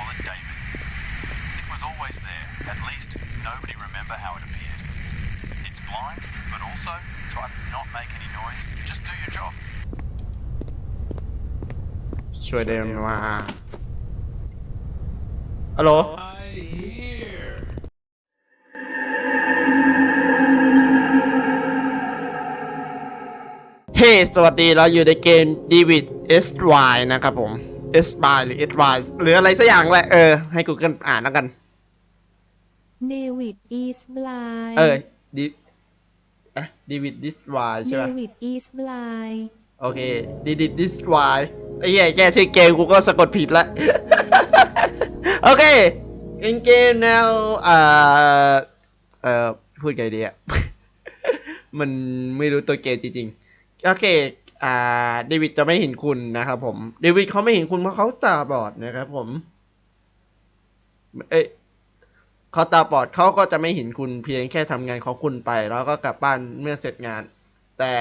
call it David. It was always there. At least nobody remember how it appeared. It's blind, but also try to not make any noise. Just do your job. ช่วยเดินมาฮัลโหล I hear. เฮ้ สวัสดี เราอยู่ในเกม David S Y นะครับผม S Y หรือ S Y หรืออะไรสักอย่างแหละเออให้ Google อ่านแล้วกันเดวิดอีสบลายเออดิอะ David This Y ใช่เดป่ะวิดอีสบลายโอเค David This Y ไอ้เหี้ยแค่ชื่อเกมกูก็สะกดผิดละ โอเคเป็นเกมแนวอ่าเอ่อพูดไงดีอะ มันไม่รู้ตัวเกมจริงๆ โอเค อ่าเดวิดจะไม่เห็นคุณนะครับผมเดวิดเขาไม่เห็นคุณเพราะเขาตาบอดนะครับผม เอ้ยเขาตาบอดเขาก็จะไม่เห็นคุณเพียงแค่ทำงานของคุณไป แล้วก็กลับบ้านเมื่อเสร็จงาน แต่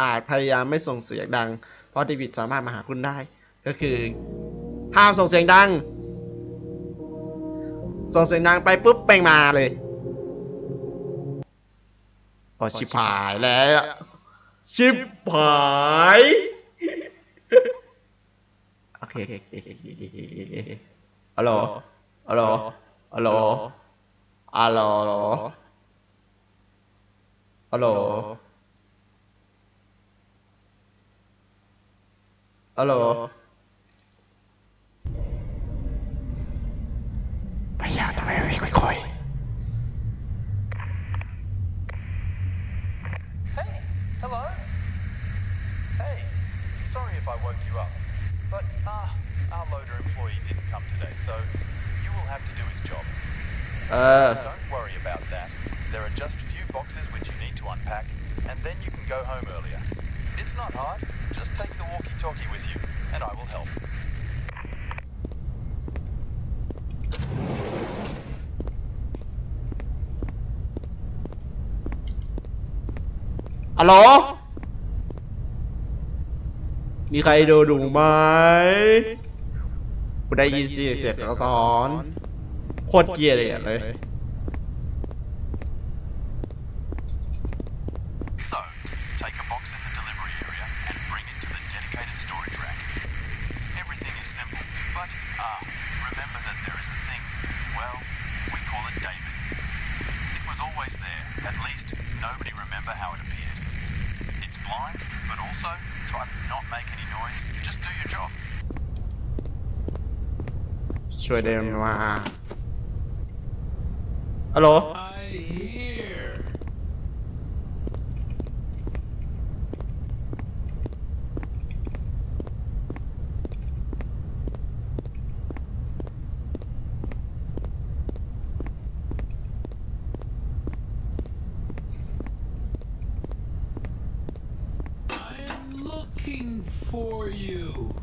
อาจพยายามไม่ส่งเสียงดัง เพราะเดวิดสามารถมาหาคุณได้ ก็คือห้ามส่งเสียงดัง ส่งเสียงดังไปปุ๊บเป่งมาเลยโอชิบหายแล้ว ชิบหายโอเคโอเคโอเคโอเคโอเคโอเคฮัลโหลฮัลโหลฮัลโหลฮัลโหลฮัลโหลฮัลโหล you up. But, uh, our loader employee didn't come today, so you will have to do his job. Uh... Don't worry about that. There are just a few boxes which you need to unpack, and then you can go home earlier. It's not hard. Just take the walkie-talkie with you, and I will help. Hello? มีใครดูดูไหมกูได้ยินเสียงเสียงสะท้อน โคตรเกลียดเลยอะเลย So, take a box in the delivery area and bring it to the dedicated storage rack. Everything is simple, but ah, remember that there is a thing, well, we call it David. It was always there. At least nobody remember how it appeared. It's blind, but also try to not make any noise. Just do your job. ช่วยเดินมาฮัลโหล I hear. looking for you.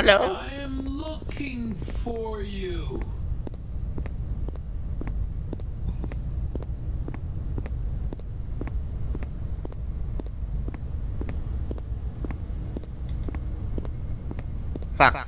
ฮัลโหล I am looking for you. fuck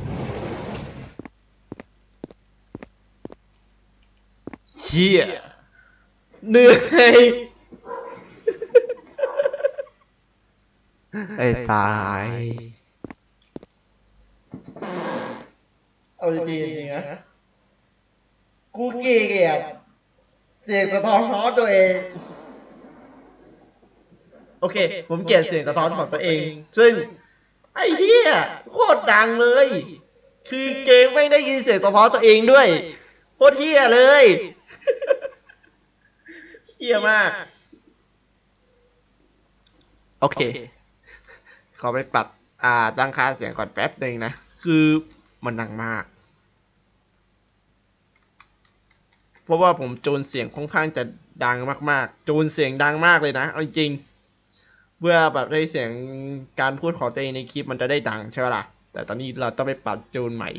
ชี่ยเหนื่อยไอ้ตาย เอาจริงๆนะกูเกลียดเสียงสะท้อนของตัวเอง โอเค ผมเกลียดเสียงสะท้อนของตัวเอง ซึ่ง ไอ้เหี้ยโคตรดังเลย คือเกมไม่ได้ยินเสียงสะท้อนตัวเองด้วย โคตรเหี้ยเลย เหี้ยมาก โอเค ขอไปปรับ อ่า ตั้งค่าเสียงก่อนแป๊บหนึ่งนะ คือมันดังมาก เพราะว่าผมจูนเสียงค่อนข้างจะดังมากๆจูนเสียงดังมากเลยนะ เอาจริง เพื่อแบบได้เสียงการพูดของตัวเองในคลิปมันจะได้ดังใช่ไหมล่ะ แต่ตอนนี้เราต้องไปปรับจูนใหม่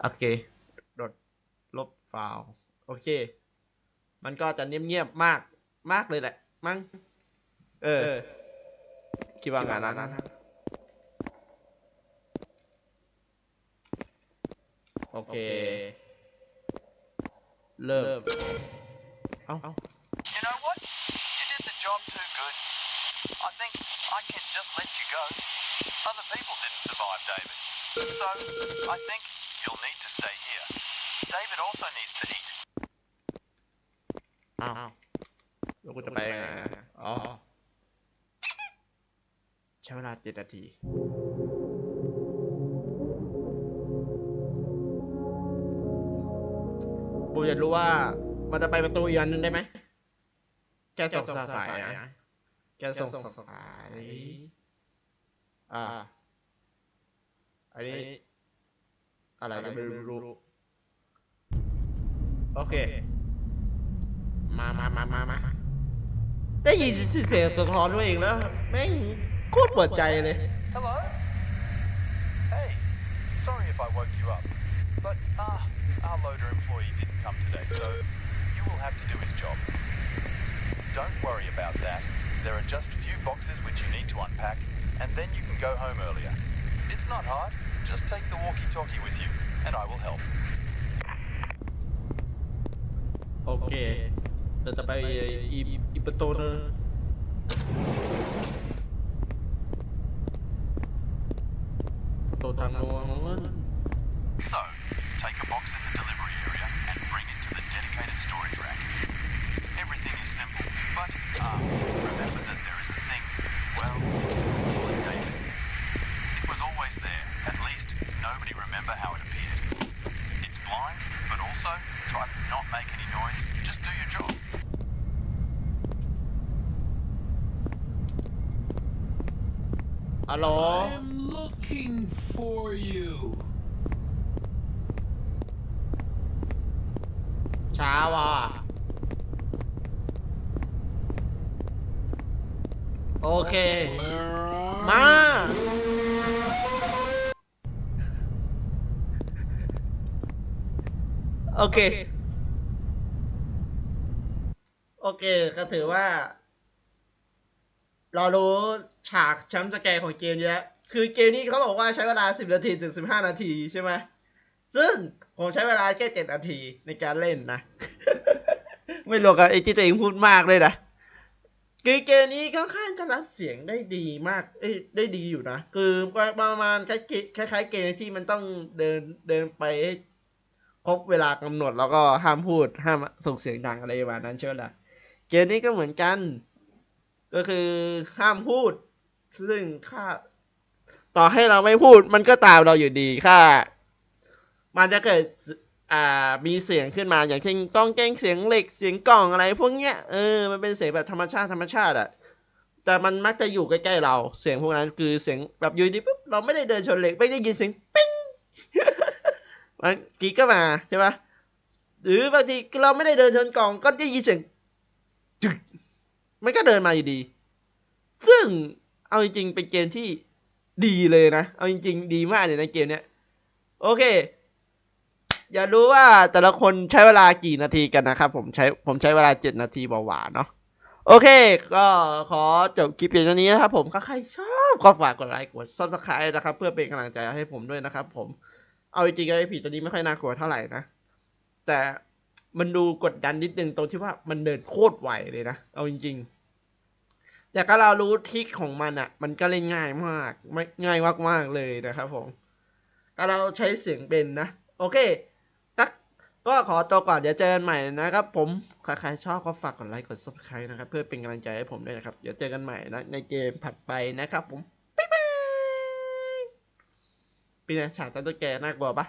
โอเคลดลบไฟล์ โอเค มันก็จะเงียบๆมากมากเลยแหละ มั้งเออ คิดว่างานนั้นนะโอเค เริ่ม เอ้า You know what? You did the job too good. I think I can just let you go. Other people didn't survive, David. So, I think you'll need to stay here. 7 นาทีบูอยากรู้ว่ามันจะไปประตูอีกอันหนึ่งได้ไหม แกส่งสายนะแกส่งสายอ่า อันนี้ อะไรก็ไม่รู้ โอเค มามามามามาได้ยินเสียงสะท้อนตัวเองแล้วแม่ง โคตรเปิดใจเลย Hello? Hey, sorry if I woke you up. But, ah, our loader employee didn't come today, so you will have to do his job. Don't worry about that. There are just few boxes which you need to unpack, and then you can go home earlier. It's not hard. Just take the walkie talkie with you, and I will help. โอเคเราจะไปอีอีประตูนึง So, take a box in the delivery area and bring it to the dedicated storage rack. Everything is simple, but uh, remember that there is a thing, well, call it David. It was always there, at least nobody remember how it appeared. It's blind, but also try to not make any noise, just do your job. Hello? Looking for you. ช้าว่ะ โอเค Where are มา โอเค โอเค ก็ถือว่า เรารู้ฉากแชมป์สแกร์ของเกมเยอะ คือเกมนี้เขาบอกว่าใช้เวลา 10 นาทีถึง 15 นาทีใช่ไหมซึ่งผมใช้เวลาแค่ 7 นาทีในการเล่นนะ ไม่รวมกับไอ้ที่ตัวเองพูดมากเลยนะคือเกมนี้ก็ค่อนข้างจะรับเสียงได้ดีมาก เอ้ยได้ดีอยู่นะ คือประมาณคล้ายๆเกมที่มันต้องเดินเดินไปครบเวลากำหนดแล้วก็ห้ามพูดห้ามส่งเสียงดังอะไรประมาณนั้นใช่ไหมล่ะ เกมนี้ก็เหมือนกัน ก็คือห้ามพูด ซึ่งค่า ต่อให้เราไม่พูดมันก็ตามเราอยู่ดีค่ามันจะเกิดอ่ามีเสียงขึ้นมาอย่างเช่นก้องแก้งเสียงเหล็กเสียงกล่องอะไรพวกเนี้ยเออมันเป็นเสียงแบบธรรมชาติธรรมชาติอะแต่มันมักจะอยู่ใกล้ๆเรา เสียงพวกนั้นคือเสียงแบบอยู่ดีปุ๊บเราไม่ได้เดินชนเหล็กไม่ได้ยินเสียงปิ้งมันกีก็มาใช่ปะหรือบางทีเราไม่ได้เดินชนกล่องก็ได้ยินเสียงจึกมันก็เดินมาอยู่ดี ซึ่งเอาจริงๆเป็นเกมที่ ดีเลยนะ เอาจริง ๆ ดีมากเลยในเกมเนี้ย โอเค อย่ารู้ว่าแต่ละคนใช้เวลากี่นาทีกันนะครับ ผมใช้ผมใช้เวลา 7 นาทีเบาๆเนาะโอเค ก็ขอจบคลิปเพียงเท่านี้นะครับผมถ้าใครชอบก็ฝากกดไลค์กด subscribe นะครับ เพื่อเป็นกำลังใจให้ผมด้วยนะครับ ผม เอาจริงๆไอ้ผีตัวนี้ไม่ค่อยน่ากลัวเท่าไหร่นะ แต่มันดูกดดันนิดนึงตรงที่ว่ามันเดินโคตรไวเลยนะ เอาจริง ๆ แต่ก็เรารู้ทริคของมันอะ่ะ มันก็เล่นง่ายมากไม่ง่ายมากๆเลยนะครับผมก็เราใช้เสียงเป็นนะ โอเคก็ก็ขอตัวก่อนเดี๋ยวเจอกันใหม่นะครับผม ใครๆชอบก็ฝากกดไลค์กด subscribe นะครับ เพื่อเป็นกำลังใจให้ผมด้วยนะครับ เดี๋ยวเจอกันใหม่นะ ในเกมผัดไปนะครับผม บ๊ายบายเป็นไงฉากตั้งตัวแกน่ากลัวปะ